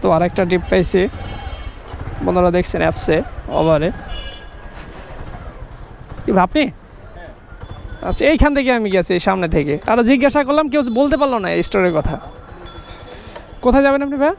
তো আরেকটা ট্রিপ পাইছি। বন্ধুরা দেখছেন অ্যাপসে, ওভারে। কি আপনি? আচ্ছা এইখান থেকে আমি গেছি, এই সামনে থেকে। আর জিজ্ঞাসা করলাম, কেউ বলতে পারল না এই স্টোরের কথা। কোথায় যাবেন আপনি ভাই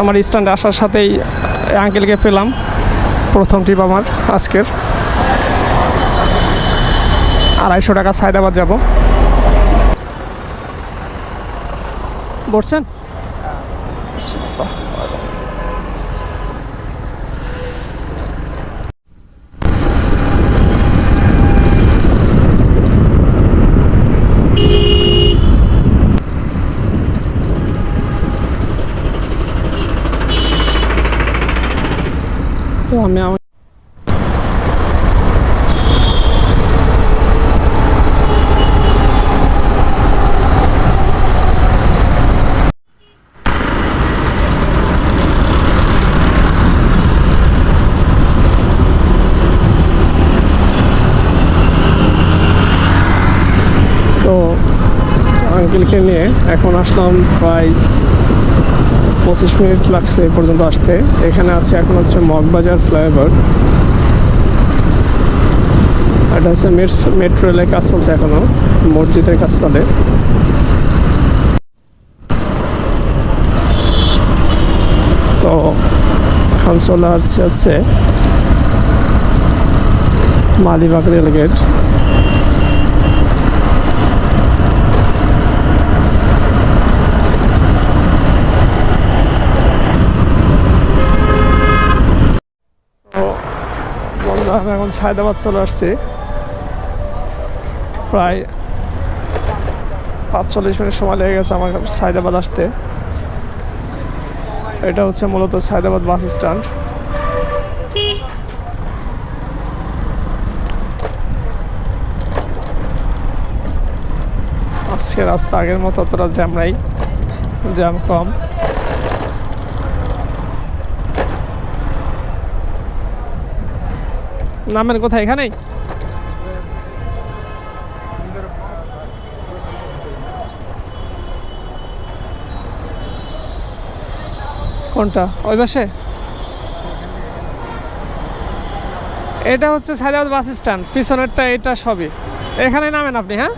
আমার স্ট্যান্ডে আসার সাথেই আঙ্কেলকে পেলাম। প্রথম ট্রিপ আমার আজকের। আড়াইশো টাকা সায়দাবাদ যাব। বসছেন? তো আমি আমার তো আঙ্কেলকে নিয়ে এখন আসলাম প্রায় পঁচিশ মিনিট লাগছে এ পর্যন্ত আসতে। এখানে আছে এখন হচ্ছে মগবাজার ফ্লাইওভার। এটা হচ্ছে মেট্রো রেলের কাজ চলছে এখনও। মসজিদের কাজ চলে। তো, এখন চলে আসছে হচ্ছে মালিবাগ রেলগেট তো আমি এখন সায়দাবাদ চলে আসছি। প্রায় পাঁচচল্লিশ মিনিট সময় লেগে গেছে আমার সায়দাবাদ আসতে। এটা হচ্ছে মূলত সায়দাবাদ বাস স্ট্যান্ড। আজকে রাস্তা আগের মতো অতটা জ্যাম নাই, জ্যাম কম। নামের কোথায় এখানেই? কোনটা? ওই পাশে? এটা হচ্ছে সাইদাবাদ বাস স্ট্যান্ড, পিছনেরটা এটা সবই। এখানে নামেন আপনি হ্যাঁ?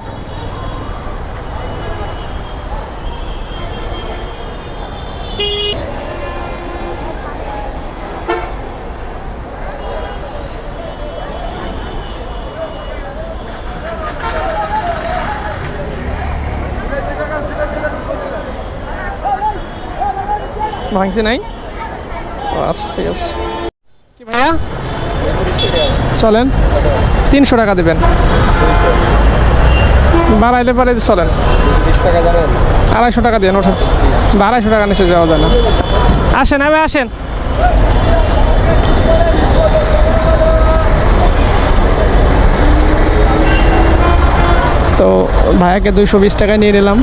ভাঙতে নাই আচ্ছা ঠিক আছে। কি ভাইয়া? চলেন। তিনশো টাকা দেবেন। বাড়াইলে পারে চলেন। আড়াইশো টাকা দেন ওঠেন বা আড়াইশো টাকা নিচে যাওয়া যায় না। আসেন আমি আসেন। তো ভাইয়াকে দুইশো বিশ টাকায় নিয়ে নিলাম।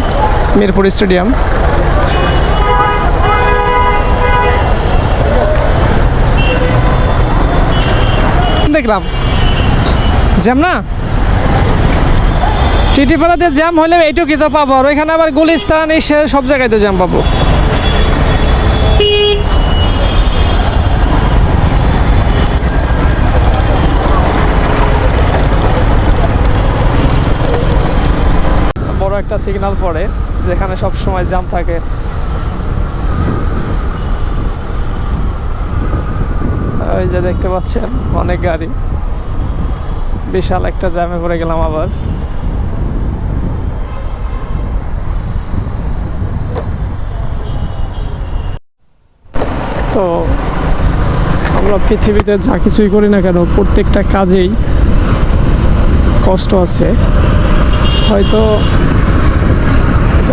মিরপুর স্টেডিয়াম। দেখলাম। জ্যাম না? টিটিপাড়াতে জ্যাম হলে এইটুকুই তো পাবো, আর ওইখানে আবার গুলিস্তান এই সব জায়গায় তো জ্যাম পাবো। একটা সিগন্যাল পড়ে, যেখানে সব সময় জ্যাম থাকে। ওই যে দেখতে পাচ্ছেন, অনেক গাড়ি। বিশাল একটা জ্যামে পড়ে গেলাম আবার। তো আমরা পৃথিবীতে যা কিছুই করি না কেন, প্রত্যেকটা কাজেই কষ্ট আছে। হয়তো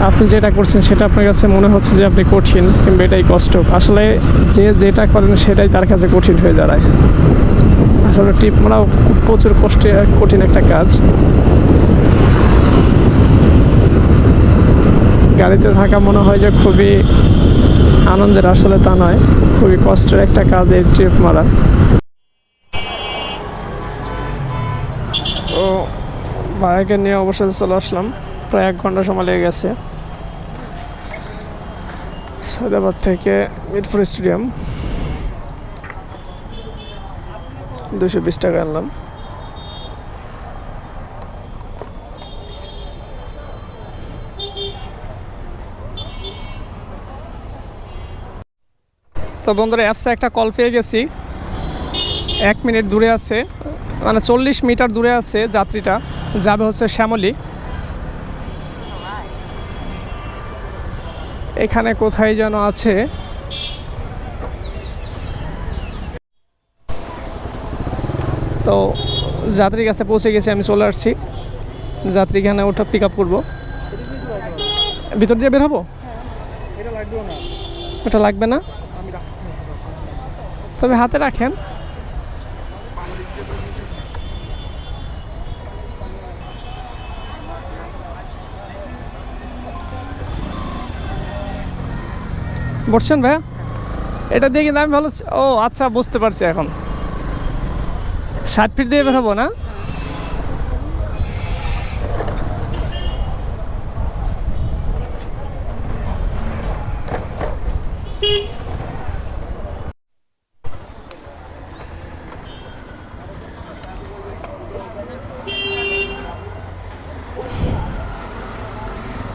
আপনি যেটা করছেন সেটা আপনার কাছে মনে হচ্ছে যে আপনি কঠিন কিংবা এটাই কষ্ট। আসলে যে যেটা করেন সেটাই তার কাছে কঠিন হয়ে দাঁড়ায়। আসলে টিপ মারাও খুব প্রচুর কষ্টে, কঠিন একটা কাজ। গাড়িতে থাকা মনে হয় যে খুবই আনন্দের, আসলে তা নয়। খুবই কষ্টের একটা কাজ এই ট্রিপ মারা। তো বাইকে নিয়ে অবশ্যই চলে আসলাম। প্রায় এক ঘণ্টা সময় লেগে গেছে। সায়দাবাদ থেকে মিরপুর স্টেডিয়াম। দুশো বিশ টাকা আনলাম। তো বন্ধুরা অ্যাপসে একটা কল পেয়ে গেছি। এক মিনিট দূরে আছে মানে চল্লিশ মিটার দূরে আছে যাত্রীটা। যাবে হচ্ছে শ্যামলী। এখানে কোথায় যেন আছে? তো যাত্রীর কাছে পৌঁছে গেছি আমি চলে আসছি। যাত্রী এখানে ওটা পিক আপ করব। ভিতর দিয়ে বের হব? না। ওটা লাগবে না? তবে হাতে রাখেন। বসছেন ভাইয়া? এটা দিয়ে কিন্তু আমি ভালো ও আচ্ছা বুঝতে পারছি এখন। ষাট ফিট দিয়ে বেরোবো না?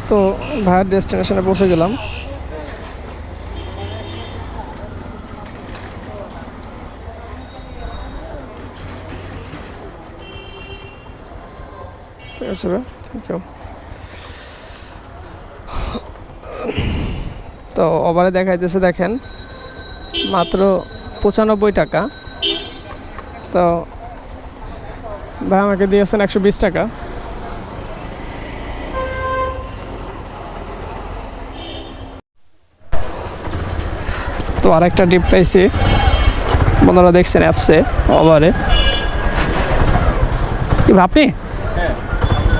তো ভাইয়ের ডেস্টিনেশনে পৌঁছে গেলাম। ঠিক আছে ভাই থ্যাংক ইউ তো ওভারে দেখাইতেছে দেখেন, মাত্র পঁচানব্বই টাকা। তো ভাই আমাকে দিয়েছেন একশো বিশ টাকা। তো আরেকটা ডিপ পাইছি। বন্ধুরা দেখছেন অ্যাপসে, ওভারে। কি আপনি?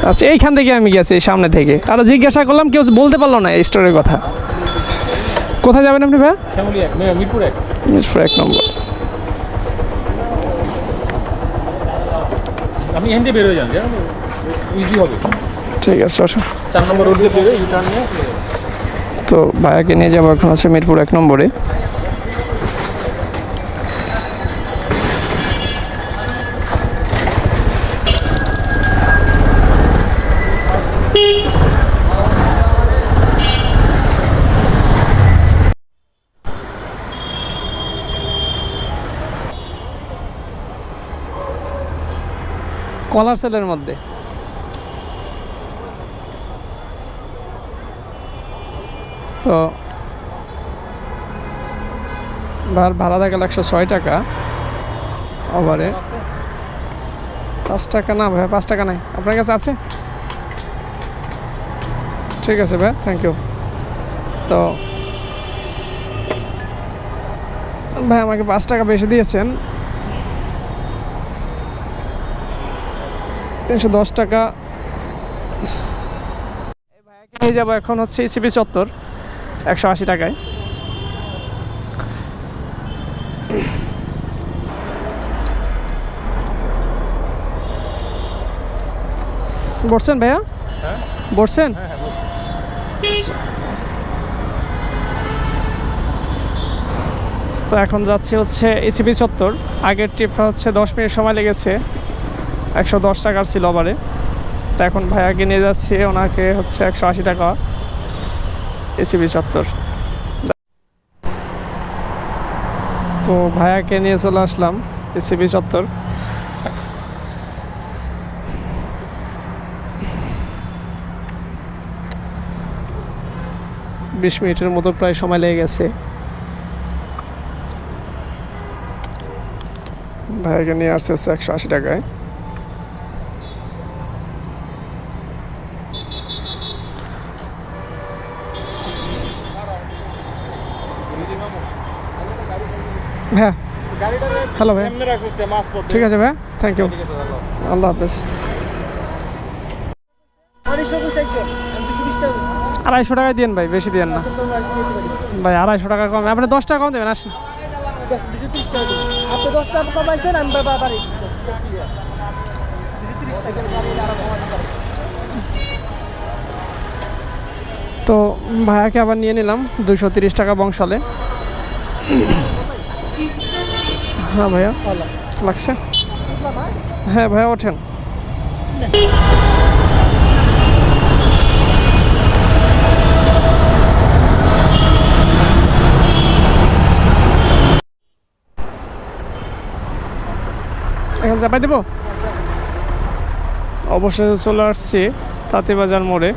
আচ্ছা এইখান থেকে আমি গেছি এই সামনে থেকে। আর জিজ্ঞাসা করলাম কেউ বলতে পারল না এই স্টোরের কথা। কোথায় যাবেন আপনি ভাই? মিরপুর এক। মিরপুর এক নম্বর। আপনি এখান থেকে বেরোয় যান ইজি হবে। ঠিক আছে চার নম্বর রোড দিয়ে বেরোয় ইউটার্ন নিয়ে। তো ভাইয়াকে নিয়ে যাব এখন হচ্ছে মিরপুর এক নম্বরে। কলার সেলের মধ্যে। তো ভাড়া ভাড়া দেখা একশো ছয় টাকা। ওভারে পাঁচ টাকা না ভাই পাঁচ টাকা নাই। আপনার কাছে আছে? ঠিক আছে ভাই থ্যাংক ইউ তো ভাই আমাকে পাঁচ টাকা বেশি দিয়েছেন। তিনশো দশ টাকা। এই ভাইয়াকে নিয়ে যাব এখন হচ্ছে ইসিবি চত্বর একশো আশি টাকায়। বসছেন ভাইয়া? হ্যাঁ? বসছেন? হ্যাঁ হ্যাঁ তো এখন যাচ্ছি হচ্ছে ইসিবি চত্বর। আগের ট্রিপটা হচ্ছে দশ মিনিট সময় লেগেছে। একশো দশ টাকার ছিল আবারে তো এখন ভাইয়াকে নিয়ে যাচ্ছি, ওনাকে হচ্ছে একশো আশি টাকা এসিবি চত্বর। তো ভাইয়াকে নিয়ে চলে আসলাম এসিবি চত্বর। বিশ মিনিটের মতো প্রায় সময় লেগে গেছে। ভাইয়াকে নিয়ে আসছে একশো আশি টাকায়। হ্যাঁ হ্যালো ভাই ঠিক আছে ভাই থ্যাংক ইউ আল্লাহ হাফেজ। আড়াইশো টাকায় দিন ভাই বেশি দিন না। ভাই আড়াইশো টাকা কম। আপনি দশ টাকা কম দেবেন আসেন। তো ভাইয়াকে আবার নিয়ে নিলাম দুশো তিরিশ টাকা বংশালে। হ্যাঁ ভাইয়া। লাগছে? হ্যাঁ ভাইয়া ওঠেন। এখন চাপাই দেবো? অবশেষে চলে আসছি তাঁতিবাজার মোড়ে।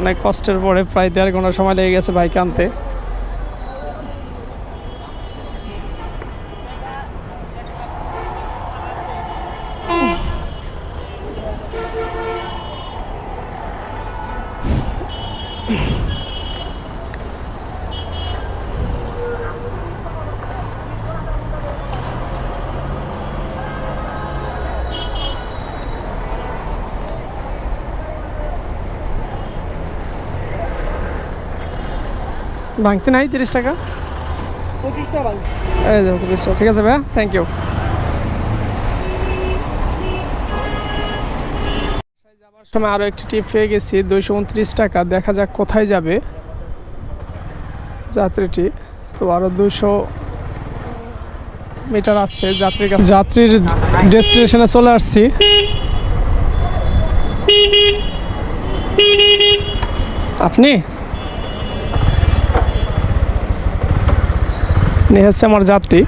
অনেক কষ্টের পরে প্রায় দেড় ঘণ্টা সময় লেগে গেছে বাইক আনতে। ভাঙতে নাই তিরিশ টাকা? এই যে ঠিক আছে ভাইয়া থ্যাংক ইউ যাওয়ার সময় আরও একটি টিপ পেয়ে গেছি দুইশো উনত্রিশ টাকা দেখা যাক কোথায় যাবে যাত্রীটি। তো আরও দুশো মিটার আসছে যাত্রীর কাছে। যাত্রীর ডেস্টিনেশনে চলে আসছি। আপনি? নিয়ে হচ্ছে আমার যাত্রী।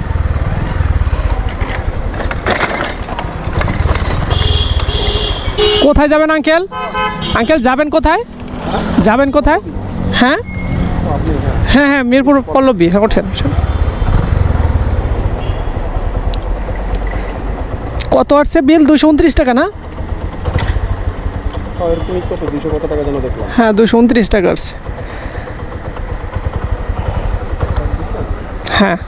কোথায় যাবেন আঙ্কেল? আঙ্কেল যাবেন কোথায়? যাবেন কোথায়? হ্যাঁ? হ্যাঁ হ্যাঁ মিরপুর পল্লবী। হ্যাঁ ওঠেন। কত আসছে বিল? দুশো উনত্রিশ টাকা না? হ্যাঁ দুশো উনত্রিশ টাকা আসছে। হ্যাঁ।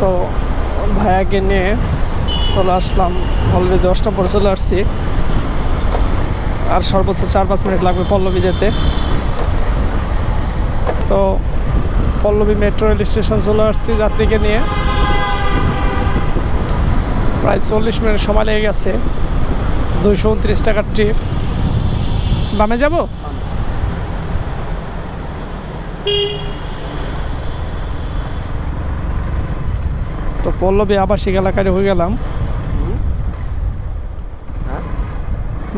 তো ভাইয়াকে নিয়ে চলে আসলাম। অলরেডি দশটা পরে চলে আসছি। আর সর্বোচ্চ চার পাঁচ মিনিট লাগবে পল্লবী যেতে। তো পল্লবী মেট্রো রেল স্টেশন চলে আসছি যাত্রীকে নিয়ে। প্রায় চল্লিশ মিনিট সময় লেগে গেছে। দুইশো উনত্রিশ টাকার ট্রিপ বামে যাব? তো পল্লবী আবাসিক এলাকায় হয়ে গেলাম।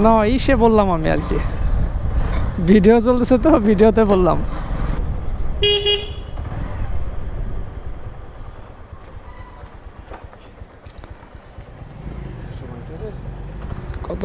না ইসে বললাম আমি আর কি। ভিডিও চলতেছে তো ভিডিওতে বললাম কত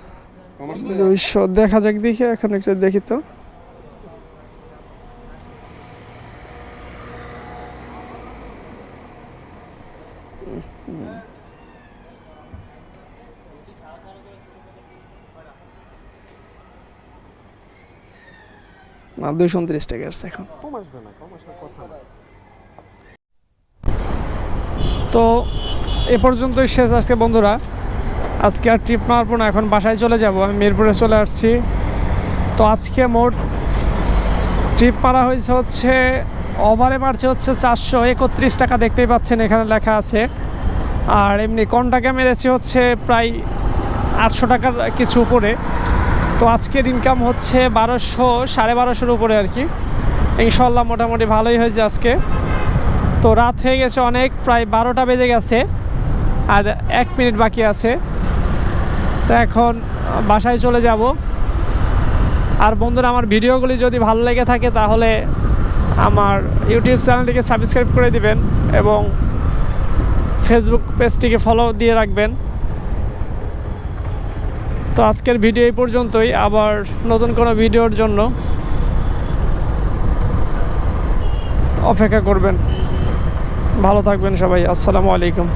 দুইশো দেখা যাক দেখি এখন একটু দেখি তো। না দুইশো উনত্রিশ টাকা আসছে এখন। কম আসবে না কম আসার কথা না। তো এ পর্যন্তই শেষ আজকে বন্ধুরা। আজকে আর ট্রিপ মারবো না, এখন বাসায় চলে যাব, আমি মিরপুরে চলে আসছি। তো আজকে মোট ট্রিপ মারা হয়েছে হচ্ছে ওভারে মারছে হচ্ছে চারশো একত্রিশ টাকা, দেখতেই পাচ্ছেন এখানে লেখা আছে। আর এমনি কন্টাকে মেরেছি হচ্ছে প্রায় আটশো টাকার কিছু উপরে। তো আজকের ইনকাম হচ্ছে বারোশো, সাড়ে বারোশোর উপরে আর কি। ইনশাল্লাহ মোটামুটি ভালোই হয়েছে আজকে। তো রাত হয়ে গেছে অনেক, প্রায় বারোটা বেজে গেছে, আর এক মিনিট বাকি আছে। তো এখন বাসায় চলে যাব। আর বন্ধুরা, আমার ভিডিওগুলি যদি ভালো লেগে থাকে তাহলে আমার ইউটিউব চ্যানেলটিকে সাবস্ক্রাইব করে দিবেন এবং ফেসবুক পেজটিকে ফলো দিয়ে রাখবেন। তো আজকের ভিডিও এই পর্যন্তই। আবার নতুন কোনো ভিডিওর জন্য অপেক্ষা করবেন। ভালো থাকবেন সবাই। আসসালামু আলাইকুম।